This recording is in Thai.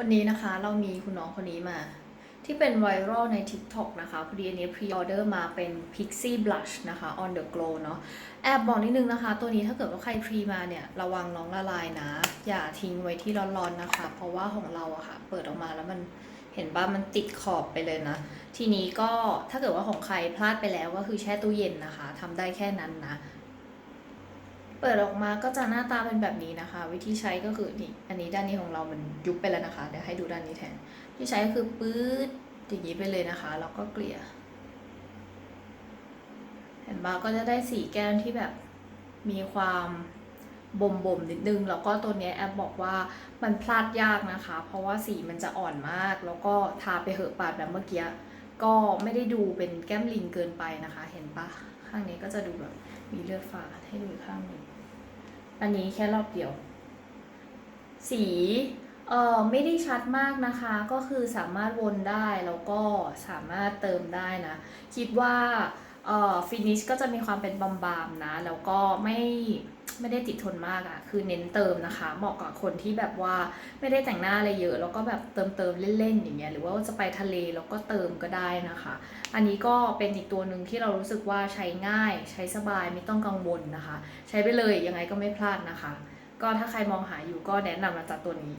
วันนี้นะคะเรามีคุณน้องคนนี้มา ที่เป็นไวรัลใน TikTok นะคะพอดีอันนี้พรีออเดอร์มาเป็น Pixie Blush นะคะ on the glow เนาะแอบบอกนิดนึงนะคะ ตัวนี้ถ้าเกิดว่าใครพรีมาเนี่ย ระวังน้องละลายนะ อย่าทิ้งไว้ที่ร้อนๆนะคะ เพราะว่าของเราอะค่ะ เปิดออกมาแล้วมันเห็นป่ะมันติดขอบไปเลยนะ ทีนี้ก็ถ้าเกิดว่าของใครพลาดไปแล้วก็คือแช่ตู้เย็นนะคะทำได้แค่นั้นนะ เปิดออกมาก็จะหน้าตาเป็นแบบนี้นะคะ วิธีใช้ก็คือนี่อันนี้ด้านนี้ของเรามันยุบไปแล้วนะคะ เดี๋ยวให้ดูด้านนี้แทน ที่ใช้ก็คือปื๊ดอย่างนี้ไปเลยนะคะแล้วก็เกลี่ยเห็นปะก็จะได้สีแก้มที่แบบมีความบ่มบ่มๆนิดนึง แล้วก็ตัวนี้แอปบอกว่ามันพลาดยากนะคะ เพราะว่าสีมันจะอ่อนมาก แล้วก็ทาไปเหอะปาดแบบเมื่อกี้ ก็ไม่ได้ดูเป็นแก้มลิงเกินไปนะคะ เห็นปะข้างนี้ก็จะดูแบบมีเลือดฝาดให้ดูข้างหนึ่งอันนี้แค่รอบเดียว สีเอ่อไม่ได้ชัดมากนะคะ ก็คือสามารถวนได้แล้วก็สามารถเติมได้นะ คิดว่า เอ่อฟินิชก็จะมีความเป็นบามๆนะ แล้วก็ไม่ไม่ได้ติดทนมากอะ่ะ คือเน้นเติมนะคะ เหมาะกับคนที่แบบว่าไม่ได้แต่งหน้าอะไรเยอะ แล้วก็แบบเติมเติมเล่นๆอย่างเงี้ย หรือว่าจะไปทะเลแล้วก็เติมก็ได้นะคะ อันนี้ก็เป็นอีกตัวหนึ่งที่เรารู้สึกว่าใช้ง่าย ใช้สบายไม่ต้องกังวลนะคะ ใช้ไปเลยยังไงก็ไม่พลาดนะคะ ก็ถ้าใครมองหาอยู่ก็แนะนำมาจากตัวนี้